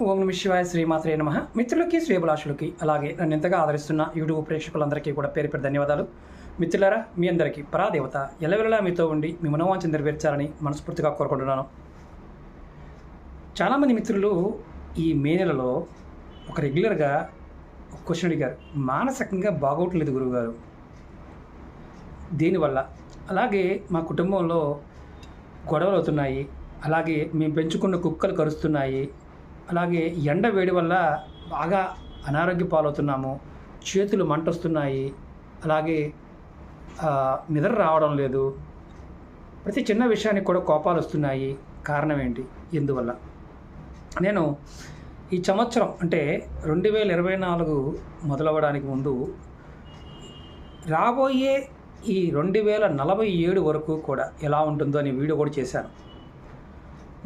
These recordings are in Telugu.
ఓం నమ శివాయ శ్రీమాత్రే నమ. మిత్రులకి శ్రీభిలాషులకి అలాగే నన్ను ఎంతగా ఆదరిస్తున్న యూట్యూబ్ ప్రేక్షకులందరికీ కూడా పేరు పేరు ధన్యవాదాలు. మిత్రులారా మీ అందరికీ పరాదేవత ఎలవెలలా మీతో ఉండి మీ మనోవాంఛ నెరవేర్చాలని మనస్ఫూర్తిగా కోరుకుంటున్నాను. చాలామంది మిత్రులు ఈ మే నెలలో ఒక రెగ్యులర్గా ఒక క్వశ్చన్ అడిగారు. మానసికంగా బాగోట్లేదు గురువుగారు. దీనివల్ల అలాగే మా కుటుంబంలో గొడవలు అవుతున్నాయి. అలాగే మేము పెంచుకున్న కుక్కలు కరుస్తున్నాయి. అలాగే ఎండ వేడి వల్ల బాగా అనారోగ్య పాలవుతున్నాము చేతులు మంటొస్తున్నాయి అలాగే నిద్ర రావడం లేదు. ప్రతి చిన్న విషయానికి కూడా కోపాలు వస్తున్నాయి. కారణం ఏంటి? ఎందువల్ల? నేను ఈ సంవత్సరం అంటే రెండు వేల ఇరవై నాలుగు మొదలవ్వడానికి ముందు రాబోయే ఈ రెండు వేల నలభై ఏడు వరకు కూడా ఎలా ఉంటుందో అనే వీడియో కూడా చేశాను.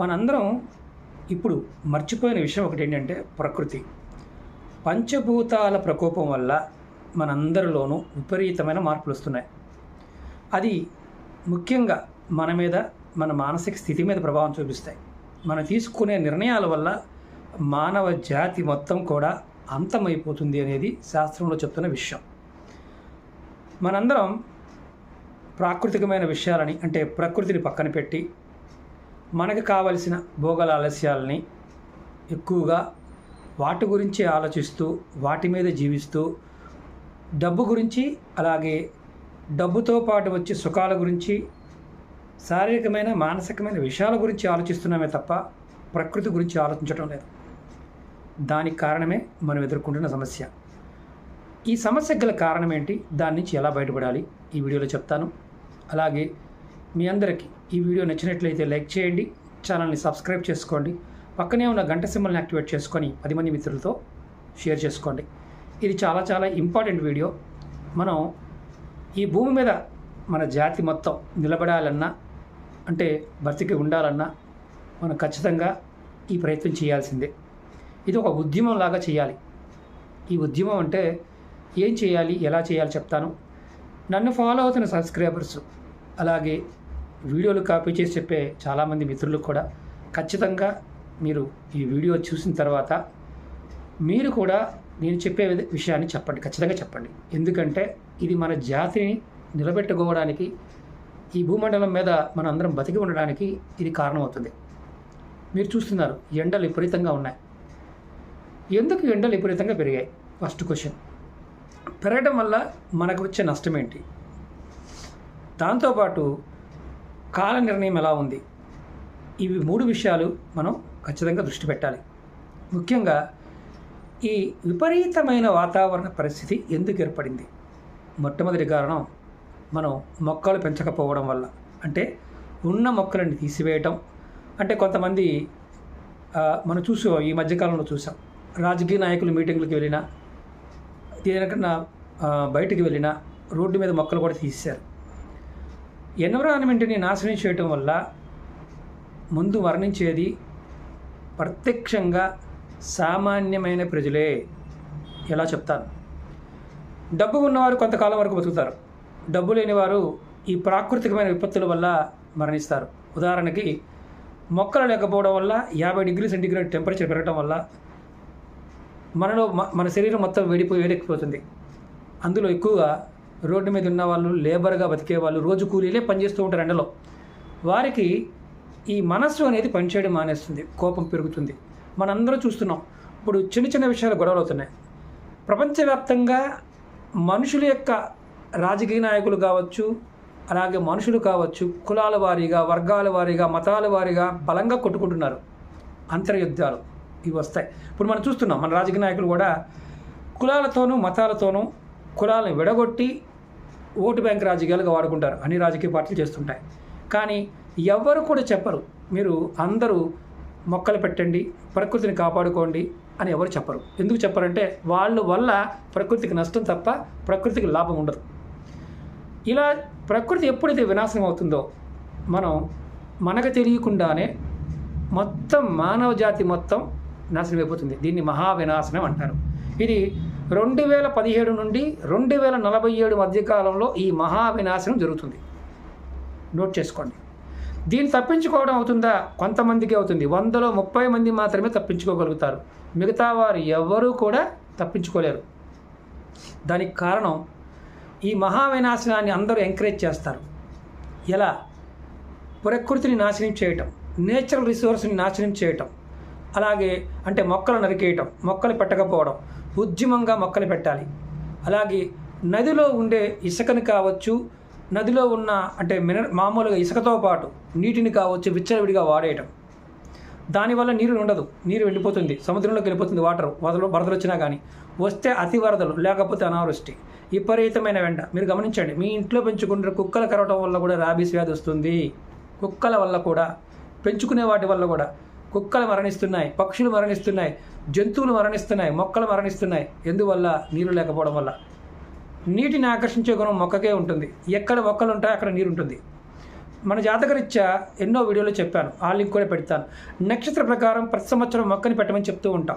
మనందరం ఇప్పుడు మర్చిపోయిన విషయం ఒకటి ఏంటంటే ప్రకృతి. పంచభూతాల ప్రకోపం వల్ల మనందరిలోనూ విపరీతమైన మార్పులు వస్తున్నాయి అది ముఖ్యంగా మన మీద మన మానసిక స్థితి మీద ప్రభావం చూపిస్తాయి. మనం తీసుకునే నిర్ణయాల వల్ల మానవ జాతి మొత్తం కూడా అంతమైపోతుంది అనేది శాస్త్రంలో చెప్తున్న విషయం. మనందరం ప్రాకృతికమైన విషయాలని అంటే ప్రకృతిని పక్కన పెట్టి మనకు కావలసిన భోగల ఆలస్యాలని ఎక్కువగా వాటి గురించి ఆలోచిస్తూ వాటి మీద జీవిస్తూ డబ్బు గురించి అలాగే డబ్బుతో పాటు వచ్చే సుఖాల గురించి శారీరకమైన మానసికమైన విషయాల గురించి ఆలోచిస్తున్నామే తప్ప ప్రకృతి గురించి ఆలోచించడం లేదు. దానికి కారణమే మనం ఎదుర్కొంటున్న సమస్య. ఈ సమస్యకు గల కారణం ఏంటి? దాని నుంచి ఎలా బయటపడాలి? ఈ వీడియోలో చెప్తాను. అలాగే మీ అందరికీ ఈ వీడియో నచ్చినట్లయితే లైక్ చేయండి ఛానల్ని సబ్స్క్రైబ్ చేసుకోండి పక్కనే ఉన్న గంట సింబల్ని యాక్టివేట్ చేసుకొని పది మంది మిత్రులతో షేర్ చేసుకోండి. ఇది చాలా చాలా ఇంపార్టెంట్ వీడియో. మనం ఈ భూమి మీద మన జాతి మొత్తం నిలబడాలన్నా అంటే బ్రతికి ఉండాలన్నా మనం ఖచ్చితంగా ఈ ప్రయత్నం చేయాల్సిందే. ఇది ఒక ఉద్యమం లాగా చేయాలి. ఈ ఉద్యమం అంటే ఏం చేయాలి ఎలా చేయాలి చెప్తాను. నన్ను ఫాలో అవుతున్న సబ్స్క్రైబర్స్ అలాగే వీడియోలు కాపీ చేసి చెప్పే చాలామంది మిత్రులకు కూడా ఖచ్చితంగా మీరు ఈ వీడియో చూసిన తర్వాత మీరు కూడా నేను చెప్పే విషయాన్ని చెప్పండి ఖచ్చితంగా చెప్పండి. ఎందుకంటే ఇది మన జాతిని నిలబెట్టుకోవడానికి ఈ భూమండలం మీద మన అందరం బతికి ఉండడానికి ఇది కారణమవుతుంది. మీరు చూస్తున్నారు ఎండలు విపరీతంగా ఉన్నాయి. ఎందుకు ఎండలు విపరీతంగా పెరిగాయి? ఫస్ట్ క్వశ్చన్ పెరగడం వల్ల మనకు వచ్చే నష్టం ఏంటి? దాంతోపాటు కాల నిర్ణయం ఎలా ఉంది? ఇవి మూడు విషయాలు మనం ఖచ్చితంగా దృష్టి పెట్టాలి. ముఖ్యంగా ఈ విపరీతమైన వాతావరణ పరిస్థితి ఎందుకు ఏర్పడింది? మొట్టమొదటి కారణం మనం మొక్కలు పెంచకపోవడం వల్ల. అంటే ఉన్న మొక్కలని తీసివేయటం. అంటే కొంతమంది మనం చూసాం ఈ మధ్యకాలంలో చూసాం. రాజకీయ నాయకులు మీటింగ్లకు వెళ్ళినా దేనికన్నా ఆ, బయటికి వెళ్ళినా రోడ్డు మీద మొక్కలు కూడా తీసేశారు. ఎన్విరాన్మెంట్ని నాశనం చేయటం వల్ల ముందు వర్ణించేది ప్రత్యక్షంగా సామాన్యమైన ప్రజలే. ఎలా చెప్తాను? డబ్బు ఉన్నవారు కొంతకాలం వరకు బతుకుతారు. డబ్బు లేనివారు ఈ ప్రాకృతికమైన విపత్తుల వల్ల మరణిస్తారు. ఉదాహరణకి మొక్కలు లేకపోవడం వల్ల యాభై డిగ్రీ సెంటీగ్రేడ్ టెంపరేచర్ పెరగడం వల్ల మనలో మ- మన శరీరం మొత్తం వేడిపోయి వేడెక్కిపోతుంది. అందులో ఎక్కువగా రోడ్డు మీద ఉన్న వాళ్ళు లేబర్గా బతికే వాళ్ళు రోజు కూలీలే పనిచేస్తూ ఉంటారు ఎండలో. వారికి ఈ మనస్సు అనేది పనిచేయడం మానేస్తుంది కోపం పెరుగుతుంది. మనందరూ చూస్తున్నాం. ఇప్పుడు చిన్న చిన్న విషయాలు గొడవలు అవుతున్నాయి. ప్రపంచవ్యాప్తంగా మనుషుల యొక్క రాజకీయ నాయకులు కావచ్చు అలాగే మనుషులు కావచ్చు కులాల వారీగా వర్గాల వారీగా మతాల వారీగా బలంగా కొట్టుకుంటున్నారు. అంతర్యుద్ధాలు ఇవి వస్తాయి. ఇప్పుడు మనం చూస్తున్నాం మన రాజకీయ నాయకులు కూడా కులాలతోనూ మతాలతోనూ కులాలను విడగొట్టి ఓటు బ్యాంక్ రాజకీయాలుగా వాడుకుంటారు. అన్ని రాజకీయ పార్టీలు చేస్తుంటాయి. కానీ ఎవ్వరు కూడా చెప్పరు. మీరు అందరూ మొక్కలు పెట్టండి ప్రకృతిని కాపాడుకోండి అని ఎవరు చెప్పరు. ఎందుకు చెప్పరంటే వాళ్ళ వల్ల ప్రకృతికి నష్టం తప్ప ప్రకృతికి లాభం ఉండదు. ఇలా ప్రకృతి ఎప్పుడైతే వినాశనం అవుతుందో మనం మనకు తెలియకుండానే మొత్తం మానవ జాతి మొత్తం నాశనం అయిపోతుంది. దీన్ని మహా వినాశనం అంటారు. ఇది రెండు వేల పదిహేడు నుండి రెండు వేల నలభై ఏడు మధ్యకాలంలో ఈ మహావినాశనం జరుగుతుంది. నోట్ చేసుకోండి. దీన్ని తప్పించుకోవడం అవుతుందా? కొంతమందికి అవుతుంది. వందలో ముప్పై మంది మాత్రమే తప్పించుకోగలుగుతారు. మిగతా వారు ఎవరూ కూడా తప్పించుకోలేరు. దానికి కారణం ఈ మహావినాశనాన్ని అందరూ ఎంకరేజ్ చేస్తారు. ఎలా? ప్రకృతిని నాశనం చేయటం నేచురల్ రిసోర్స్ని నాశనం చేయటం. అలాగే అంటే మొక్కలు నరికేయటం మొక్కలు పెట్టకపోవడం ఉద్యమంగా మొక్కలు పెట్టాలి. అలాగే నదిలో ఉండే ఇసుకని కావచ్చు నదిలో ఉన్న అంటే మిన మామూలుగా ఇసుకతో పాటు నీటిని కావచ్చు విచ్చలవిడిగా వాడేయటం. దానివల్ల నీరు ఉండదు నీరు వెళ్ళిపోతుంది సముద్రంలోకి వెళ్ళిపోతుంది వాటర్ వరదలు వరదలు వచ్చినా కానీ వస్తే అతి వరదలు లేకపోతే అనావృష్టి విపరీతమైన వెంట మీరు గమనించండి మీ ఇంట్లో పెంచుకుంటే కుక్కలు కరవటం వల్ల కూడా రాబీస్ వ్యాధి వస్తుంది. కుక్కల వల్ల కూడా పెంచుకునే వాటి వల్ల కూడా. కుక్కలు మరణిస్తున్నాయి పక్షులు మరణిస్తున్నాయి జంతువులు మరణిస్తున్నాయి మొక్కలు మరణిస్తున్నాయి. ఎందువల్ల? నీరు లేకపోవడం వల్ల. నీటిని ఆకర్షించే గుణం మొక్కకే ఉంటుంది. ఎక్కడ మొక్కలు ఉంటాయో అక్కడ నీరు ఉంటుంది. మన జాతకరీత్యా ఎన్నో వీడియోలు చెప్పాను. ఆ లింక్ కూడా పెడతాను. నక్షత్ర ప్రకారం ప్రతి సంవత్సరం మొక్కని పెట్టమని చెప్తూ ఉంటాం.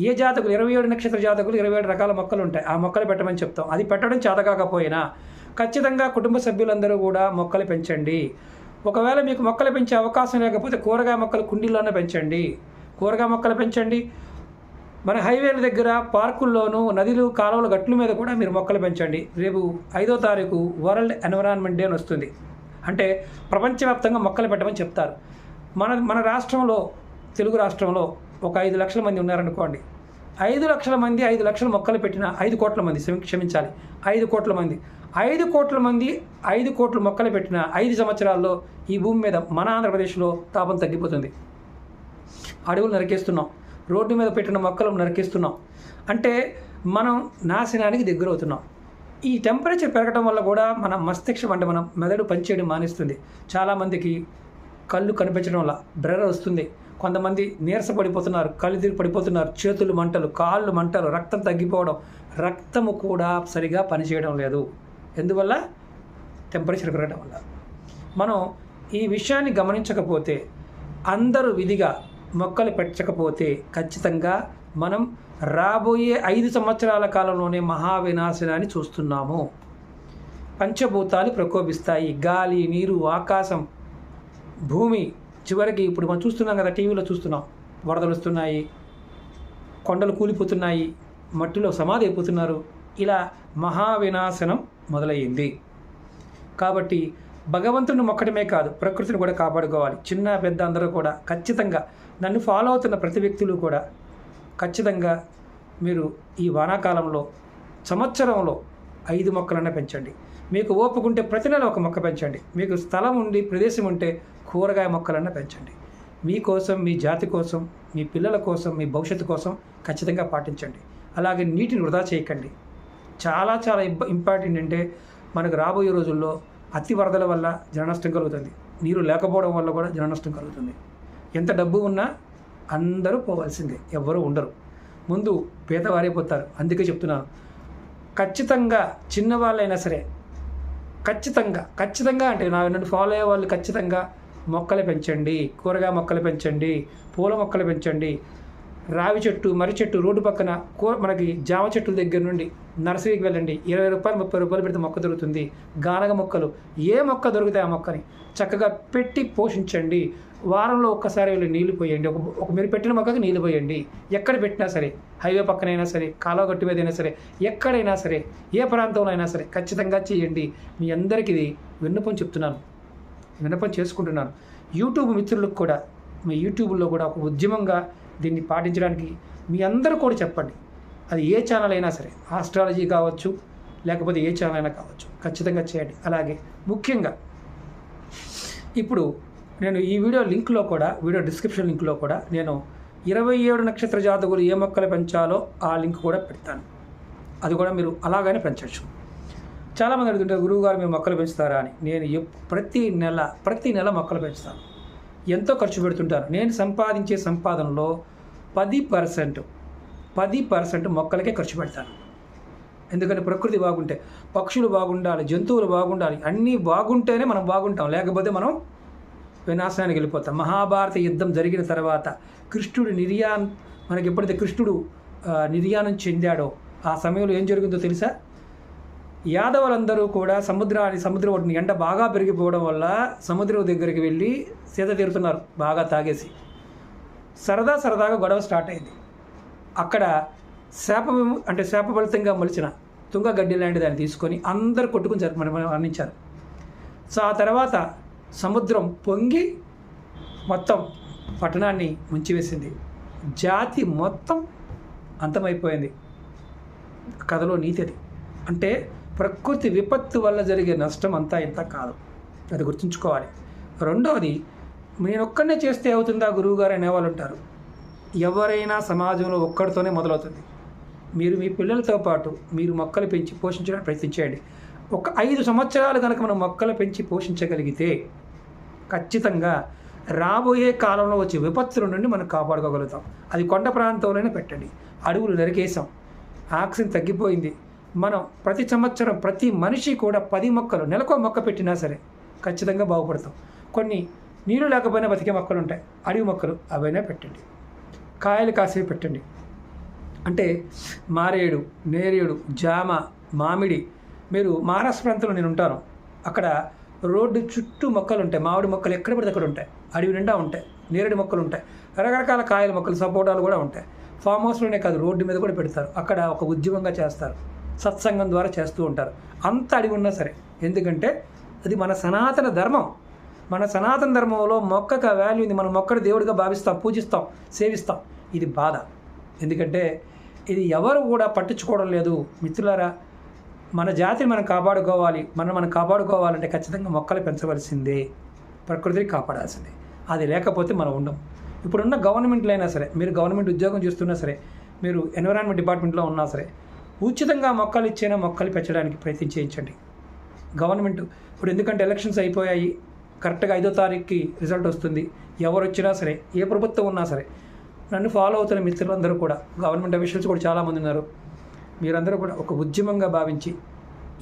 ఏ జాతకులు ఇరవై ఏడు నక్షత్ర జాతకులు ఇరవై ఏడు రకాల మొక్కలు ఉంటాయి. ఆ మొక్కలు పెట్టమని చెప్తాం. అది పెట్టడం చేత కాకపోయినా ఖచ్చితంగా కుటుంబ సభ్యులందరూ కూడా మొక్కలు పెంచండి. ఒకవేళ మీకు మొక్కలు పెంచే అవకాశం లేకపోతే కూరగాయ మొక్కలు కుండీల్లోనే పెంచండి. కూరగాయ మొక్కలు పెంచండి. మన హైవేల దగ్గర పార్కుల్లోనూ నదులు కాలువల గట్ల మీద కూడా మీరు మొక్కలు పెంచండి. రేపు ఐదో తారీఖు వరల్డ్ ఎన్విరాన్మెంట్ డే అని వస్తుంది. అంటే ప్రపంచవ్యాప్తంగా మొక్కలు పెట్టమని చెప్తారు. మన మన రాష్ట్రంలో తెలుగు రాష్ట్రంలో ఒక ఐదు లక్షల మంది ఉన్నారనుకోండి. ఐదు లక్షల మంది ఐదు లక్షల మొక్కలు పెట్టిన ఐదు కోట్ల మంది క్షమించాలి. ఐదు కోట్ల మంది. ఐదు కోట్ల మంది ఐదు కోట్ల మొక్కలు పెట్టిన ఐదు సంవత్సరాల్లో ఈ భూమి మీద మన ఆంధ్రప్రదేశ్లో తాపం తగ్గిపోతుంది. అడవులు నరికేస్తున్నాం. రోడ్డు మీద పెట్టిన మొక్కలు నరికేస్తున్నాం. అంటే మనం నాశనానికి దగ్గరవుతున్నాం. ఈ టెంపరేచర్ పెరగడం వల్ల కూడా మన మస్తిష్కం అంటే మన మెదడు పనిచేయడం మానేస్తుంది. చాలామందికి కళ్ళు కనిపించడం వల్ల బ్రెర వస్తుంది. కొంతమంది నీరస పడిపోతున్నారు కళ్ళు తిరిగి పడిపోతున్నారు చేతులు మంటలు కాళ్ళు మంటలు రక్తం తగ్గిపోవడం రక్తము కూడా సరిగా పనిచేయడం లేదు. ఎందువల్ల? టెంపరేచర్ పెరగడం వల్ల. మనం ఈ విషయాన్ని గమనించకపోతే అందరూ విధిగా మొక్కలు పెట్టకపోతే ఖచ్చితంగా మనం రాబోయే ఐదు సంవత్సరాల కాలంలోనే మహావినాశనాన్ని చూస్తున్నాము. పంచభూతాలు ప్రకోపిస్తాయి. గాలి నీరు ఆకాశం భూమి చివరికి ఇప్పుడు మనం చూస్తున్నాం కదా టీవీలో చూస్తున్నాం. వరదలు వస్తున్నాయి కొండలు కూలిపోతున్నాయి మట్టిలో సమాధి అయిపోతున్నారు. ఇలా మహావినాశనం మొదలయ్యింది. కాబట్టి భగవంతుని మొక్కటమే కాదు ప్రకృతిని కూడా కాపాడుకోవాలి. చిన్న పెద్ద అందరూ కూడా ఖచ్చితంగా నన్ను ఫాలో అవుతున్న ప్రతి వ్యక్తులు కూడా ఖచ్చితంగా మీరు ఈ వానాకాలంలో సంవత్సరంలో ఐదు మొక్కలన్నా పెంచండి. మీకు ఓపుకుంటే ప్రతి నెల ఒక మొక్క పెంచండి. మీకు స్థలం ఉండి ప్రదేశం ఉంటే కూరగాయ మొక్కలన్నా పెంచండి. మీకోసం మీ జాతి కోసం మీ పిల్లల కోసం మీ భవిష్యత్తు కోసం ఖచ్చితంగా పాటించండి. అలాగే నీటిని వృధా చేయకండి. చాలా చాలా ఇంప ఇంపార్టెంట్ అంటే మనకు రాబోయే రోజుల్లో అతి వరదల వల్ల జననష్టం కలుగుతుంది. నీరు లేకపోవడం వల్ల కూడా జననష్టం కలుగుతుంది. ఎంత డబ్బు ఉన్నా అందరూ పోవాల్సిందే. ఎవ్వరూ ఉండరు. ముందు పేదవారైపోతారు అందుకే చెప్తున్నాను ఖచ్చితంగా చిన్నవాళ్ళైనా సరే ఖచ్చితంగా ఖచ్చితంగా అంటే నా నన్ను ఫాలో అయ్యే వాళ్ళు ఖచ్చితంగా మొక్కలు పెంచండి కూరగాయ మొక్కలు పెంచండి పూల మొక్కలు పెంచండి. రావి చెట్టు మర్రి చెట్టు రోడ్డు పక్కన కూ మనకి జామ చెట్టు దగ్గర నుండి నర్సరీకి వెళ్ళండి. ఇరవై రూపాయలు ముప్పై రూపాయలు పెడితే మొక్క దొరుకుతుంది. గానగ మొక్కలు. ఏ మొక్క దొరుకుతాయి ఆ మొక్కని? చక్కగా పెట్టి పోషించండి. వారంలో ఒక్కసారి వెళ్ళి నీళ్ళు పోయండి. ఒక ఒక మీరు పెట్టిన మొక్కకి నీళ్ళు పోయండి. ఎక్కడ పెట్టినా సరే హైవే పక్కనైనా సరే కాలువ గట్టు మీద అయినా సరే ఎక్కడైనా సరే ఏ ప్రాంతంలో అయినా సరే ఖచ్చితంగా చేయండి. మీ అందరికీ ఇది విన్నపం చెప్తున్నాను. విన్నపం చేసుకుంటున్నాను. యూట్యూబ్ మిత్రులకు కూడా మీ యూట్యూబ్లో కూడా ఒక ఉద్యమంగా దీన్ని పాటించడానికి మీ అందరూ కూడా చెప్పండి. అది ఏ ఛానల్ అయినా సరే ఆస్ట్రాలజీ కావచ్చు లేకపోతే ఏ ఛానల్ అయినా కావచ్చు ఖచ్చితంగా చేయండి. అలాగే ముఖ్యంగా ఇప్పుడు నేను ఈ వీడియో లింక్లో కూడా వీడియో డిస్క్రిప్షన్ లింక్లో కూడా నేను ఇరవై ఏడు నక్షత్ర జాతకులు ఏ మొక్కలు పెంచాలో ఆ లింక్ కూడా పెడతాను. అది కూడా మీరు అలాగనే పెంచవచ్చు చాలామంది అడుగుతుంటారు గురువుగారు మీరు మొక్కలు పెంచుతారా? అని. నేను ప్రతి నెల ప్రతి నెల మొక్కలు పెంచుతాను. ఎంతో ఖర్చు పెడుతుంటాను. నేను సంపాదించే సంపాదనలో పది పర్సెంట్ పది పర్సెంట్ మొక్కలకే ఖర్చు పెడతాను ఎందుకంటే ప్రకృతి బాగుంటే పక్షులు బాగుండాలి జంతువులు బాగుండాలి అన్నీ బాగుంటేనే మనం బాగుంటాం. లేకపోతే మనం వినాశనానికి వెళ్ళిపోతాం. మహాభారత యుద్ధం జరిగిన తర్వాత కృష్ణుడు నిర్యాన్ మనకి ఎప్పుడైతే కృష్ణుడు నిర్యాణం చెందాడో ఆ సమయంలో ఏం జరిగిందో తెలుసా? యాదవులందరూ కూడా సముద్రాన్ని సముద్ర ఒడ్డుని ఎండ బాగా పెరిగిపోవడం వల్ల సముద్రం దగ్గరికి వెళ్ళి సీత తీరుతున్నారు బాగా తాగేసి. సరదా సరదాగా గొడవ స్టార్ట్ అయింది. అక్కడ శాప అంటే శాప మలిచిన మొలిచిన తుంగగడ్డి లాంటి దాన్ని తీసుకొని అందరు కొట్టుకుని జరి మనం వర్ణించారు సో ఆ తర్వాత సముద్రం పొంగి మొత్తం పట్టణాన్ని ముంచివేసింది. జాతి మొత్తం అంతమైపోయింది. కథలో నీతి అది. అంటే ప్రకృతి విపత్తు వల్ల జరిగే నష్టం అంతా ఇంత కాదు. అది గుర్తుంచుకోవాలి. రెండవది నేను ఒక్కనే చేస్తే అవుతుందా గురువుగారు అనేవాళ్ళు ఉంటారు. ఎవరైనా సమాజంలో ఒక్కడితోనే మొదలవుతుంది. మీరు మీ పిల్లలతో పాటు మీరు మొక్కలు పెంచి పోషించడానికి ప్రయత్నించేయండి ఒక ఐదు సంవత్సరాలు కనుక మనం మొక్కలు పెంచి పోషించగలిగితే ఖచ్చితంగా రాబోయే కాలంలో వచ్చే విపత్తుల నుండి మనం కాపాడుకోగలుగుతాం. అది కొండ ప్రాంతంలోనే పెట్టండి. అడవులు నరికేసాం ఆక్సిజన్ తగ్గిపోయింది. మనం ప్రతి సంవత్సరం ప్రతి మనిషి కూడా పది మొక్కలు నెలకో మొక్క పెట్టినా సరే ఖచ్చితంగా బాగుపడతాం. కొన్ని నీళ్ళు లేకపోయినా బతికే మొక్కలు ఉంటాయి. అడవి మొక్కలు అవైనా పెట్టండి. కాయలు కాసే పెట్టండి. అంటే మారేడు నేరేడు జామ మామిడి మీరు మహారాష్ట్ర ప్రాంతంలో నేను ఉంటాను. అక్కడ రోడ్డు చుట్టూ మొక్కలు ఉంటాయి. మామిడి మొక్కలు ఎక్కడ పడితే అక్కడ ఉంటాయి. అడవి నిండా ఉంటాయి. నేరేడు మొక్కలు ఉంటాయి. రకరకాల కాయల మొక్కలు సపోటాలు కూడా ఉంటాయి. ఫామ్ హౌస్లోనే కాదు రోడ్డు మీద కూడా పెడతారు. అక్కడ ఒక ఉద్యమంగా చేస్తారు. సత్సంగం ద్వారా చేస్తూ ఉంటారు. అంత అడిగి ఉన్నా సరే. ఎందుకంటే అది మన సనాతన ధర్మం. మన సనాతన ధర్మంలో మొక్కకు వాల్యూ ఉంది. మనం మొక్కడు దేవుడిగా భావిస్తాం పూజిస్తాం సేవిస్తాం. ఇది బాధ. ఎందుకంటే ఇది ఎవరు కూడా పట్టించుకోవడం లేదు. మిత్రులారా మన జాతిని మనం కాపాడుకోవాలి. మనం మనం కాపాడుకోవాలంటే ఖచ్చితంగా మొక్కలు పెంచవలసిందే. ప్రకృతిని కాపాడాల్సిందే. అది లేకపోతే మనం ఉండం. ఇప్పుడున్న గవర్నమెంట్లు అయినా సరే మీరు గవర్నమెంట్ ఉద్యోగం చేస్తున్నా సరే మీరు ఎన్విరాన్మెంట్ డిపార్ట్మెంట్లో ఉన్నా సరే ఉచితంగా మొక్కలు ఇచ్చేనా మొక్కలు పెంచడానికి ప్రయత్నం చేయించండి. గవర్నమెంట్ ఇప్పుడు ఎందుకంటే ఎలక్షన్స్ అయిపోయాయి కరెక్ట్గా ఐదో తారీఖుకి రిజల్ట్ వస్తుంది. ఎవరు వచ్చినా సరే ఏ ప్రభుత్వం ఉన్నా సరే నన్ను ఫాలో అవుతున్న మిత్రులందరూ కూడా గవర్నమెంట్ అఫీషియల్స్ కూడా చాలామంది ఉన్నారు. మీరందరూ కూడా ఒక ఉద్యమంగా భావించి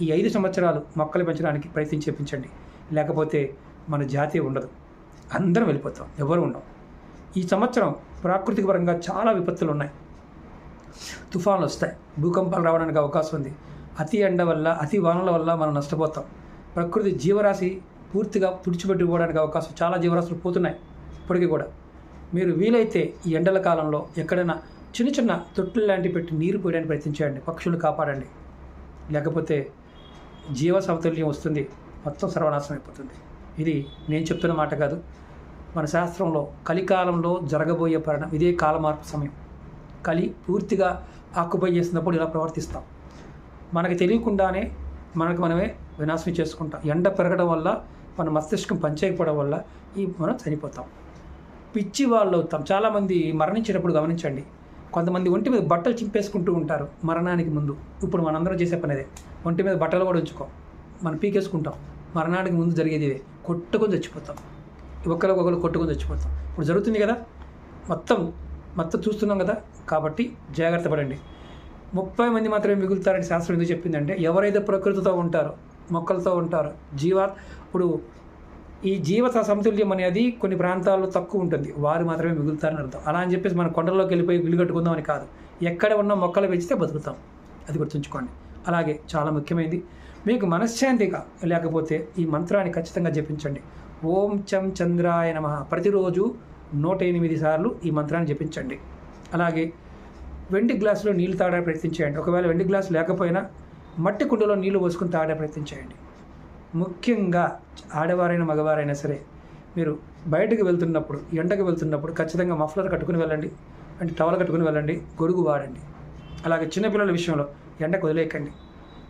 ఈ ఐదు సంవత్సరాలు మొక్కలు పెంచడానికి ప్రయత్నం చేపించండి. లేకపోతే మన జాతి ఉండదు. అందరం వెళ్ళిపోతాం. ఎవరు ఉండం ఈ సంవత్సరం ప్రాకృతిక పరంగా చాలా విపత్తులు ఉన్నాయి. తుఫాన్లు వస్తాయి. భూకంపాలు రావడానికి అవకాశం ఉంది. అతి ఎండ వల్ల అతి వానల వల్ల మనం నష్టపోతాం. ప్రకృతి జీవరాశి పూర్తిగా తుడిచిపెట్టుకోవడానికి అవకాశం చాలా జీవరాశులు పోతున్నాయి. ఇప్పటికీ కూడా. మీరు వీలైతే ఈ ఎండల కాలంలో ఎక్కడైనా చిన్న చిన్న తొట్టులు లాంటివి పెట్టి నీరు పోయడానికి ప్రయత్నించండి పక్షులు కాపాడండి. లేకపోతే జీవ సమతుల్యం వస్తుంది. మొత్తం సర్వనాశనం అయిపోతుంది. ఇది నేను చెప్తున్న మాట కాదు. మన శాస్త్రంలో కలికాలంలో జరగబోయే పరిణామం ఇదే కాలమార్పు సమయం. కలి పూర్తిగా ఆక్యుపై చేసినప్పుడు ఇలా ప్రవర్తిస్తాం. మనకి తెలియకుండానే మనకు మనమే వినాశనం చేసుకుంటాం. ఎండ పెరగడం వల్ల మన మస్తిష్కం పనిచేయకపోవడం వల్ల ఈ మనం చనిపోతాం. పిచ్చి వాళ్ళు అవుతాం. చాలామంది మరణించేటప్పుడు గమనించండి. కొంతమంది ఒంటి మీద బట్టలు చింపేసుకుంటూ ఉంటారు మరణానికి ముందు. ఇప్పుడు మనందరం చేసే పని అదే ఒంటి మీద బట్టలు కూడా ఉంచుకోం. మనం పీకేసుకుంటాం. మరణానికి ముందు జరిగేది ఇదే. కొట్టుకొని చచ్చిపోతాం. ఒకరికి ఒకరు కొట్టుకొని చచ్చిపోతాం. ఇప్పుడు జరుగుతుంది కదా? మొత్తం మొత్తం చూస్తున్నాం కదా? కాబట్టి జాగ్రత్త పడండి. ముప్పై మంది మాత్రమే మిగులుతారని శాస్త్రం ఎందుకు చెప్పిందంటే ఎవరైతే ప్రకృతితో ఉంటారో మొక్కలతో ఉంటారో జీవ ఇప్పుడు ఈ జీవ సమతుల్యం అనేది కొన్ని ప్రాంతాల్లో తక్కువ ఉంటుంది. వారు మాత్రమే మిగులుతారని అర్థం. అలా అని చెప్పేసి మనం కొండల్లోకి వెళ్ళిపోయి ఇల్లు కట్టుకుందాం అని కాదు. ఎక్కడ ఉన్న మొక్కలు పెంచితే బతుకుతాం. అది గుర్తుంచుకోండి. అలాగే చాలా ముఖ్యమైనది. మీకు మనశ్శాంతిగా లేకపోతే ఈ మంత్రాన్ని ఖచ్చితంగా జపించండి. ఓం చం చంద్రాయ నమ. ప్రతిరోజు నూట ఎనిమిది సార్లు ఈ మంత్రాన్ని జపించండి. అలాగే వెండి గ్లాసులో నీళ్ళు తాగడానికి ప్రయత్నించేయండి. ఒకవేళ వెండి గ్లాసు లేకపోయినా మట్టి కుండలో నీళ్ళు తాడే తాగడానికి ప్రయత్నించేయండి. ముఖ్యంగా ఆడవారైనా మగవారైనా సరే మీరు బయటకు వెళ్తున్నప్పుడు ఎండకు వెళ్తున్నప్పుడు ఖచ్చితంగా మఫ్లర్ కట్టుకుని వెళ్ళండి. అంటే టవల్ కట్టుకుని వెళ్ళండి. గొడుగు వాడండి. అలాగే చిన్నపిల్లల విషయంలో ఎండకు వదిలేయకండి.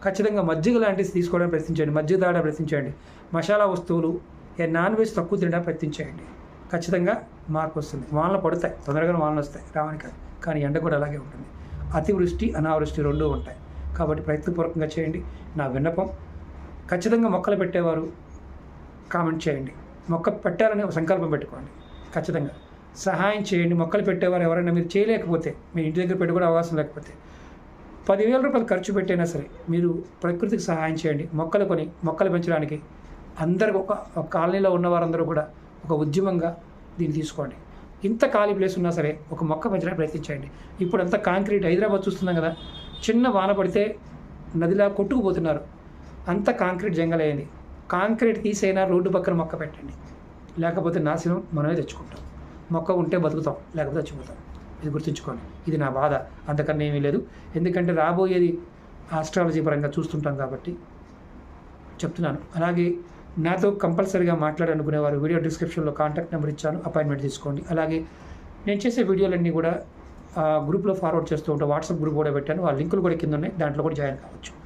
ఖచ్చితంగా మజ్జిగ లాంటివి తీసుకోవడానికి ప్రయత్నించండి. మజ్జిగ తాగడం ప్రయత్నించండి. మసాలా వస్తువులు ఏ నాన్ వెజ్ తక్కువ తినడానికి ప్రయత్నించేయండి ఖచ్చితంగా మార్పు వస్తుంది. వానలు పడతాయి. తొందరగా వానలు వస్తాయి. రావని కాదు. కానీ ఎండ కూడా అలాగే ఉంటుంది. అతివృష్టి అనావృష్టి రెండూ ఉంటాయి. కాబట్టి ప్రయత్నపూర్వకంగా చేయండి. నా విన్నపం ఖచ్చితంగా మొక్కలు పెట్టేవారు కామెంట్ చేయండి. మొక్క పెట్టాలని ఒక సంకల్పం పెట్టుకోండి. ఖచ్చితంగా. సహాయం చేయండి. మొక్కలు పెట్టేవారు ఎవరైనా మీరు చేయలేకపోతే మీ ఇంటి దగ్గర పెట్టుకునే అవకాశం లేకపోతే. పదివేల రూపాయలు ఖర్చు పెట్టైనా సరే మీరు ప్రకృతికి సహాయం చేయండి. మొక్కలు కొని మొక్కలు పెంచడానికి అందరికి ఒక ఒక కాలనీలో ఉన్న వారందరూ కూడా ఒక ఉద్యమంగా దీన్ని తీసుకోండి. ఇంత ఖాళీ ప్లేస్ ఉన్నా సరే ఒక మొక్క పెంచడానికి ప్రయత్నించండి. ఇప్పుడు అంతా కాంక్రీట్ హైదరాబాద్ చూస్తున్నాం కదా. చిన్న వాన పడితే నదిలా కొట్టుకుపోతున్నారు. అంత కాంక్రీట్ జంగల్ అయింది కాంక్రీట్ తీసైనా రోడ్డు పక్కన మొక్క పెట్టండి. లేకపోతే నాశనం మనమే తెచ్చుకుంటాం. మొక్క ఉంటే బతుకుతాం లేకపోతే చచ్చిపోతాం. ఇది గుర్తుంచుకోండి. ఇది నా బాధ. అంతకన్నా ఏమీ లేదు. ఎందుకంటే రాబోయేది ఆస్ట్రాలజీ పరంగా చూస్తుంటాం కాబట్టి చెప్తున్నాను. అలాగే నాతో కంపల్సరీగా మాట్లాడాలనుకునేవారు వీడియో డిస్క్రిప్షన్లో కాంటాక్ట్ నెంబర్ ఇచ్చాను. అపాయింట్మెంట్ తీసుకోండి. అలాగే నేను చేసే వీడియోలన్నీ కూడా ఆ, గ్రూప్లో ఫార్వర్డ్ చేస్తూ ఉంటాను వాట్సాప్ గ్రూప్ కూడా పెట్టాను. ఆ లింకులు కూడా కింద ఉన్నాయి. దాంట్లో కూడా జాయిన్ కావచ్చు.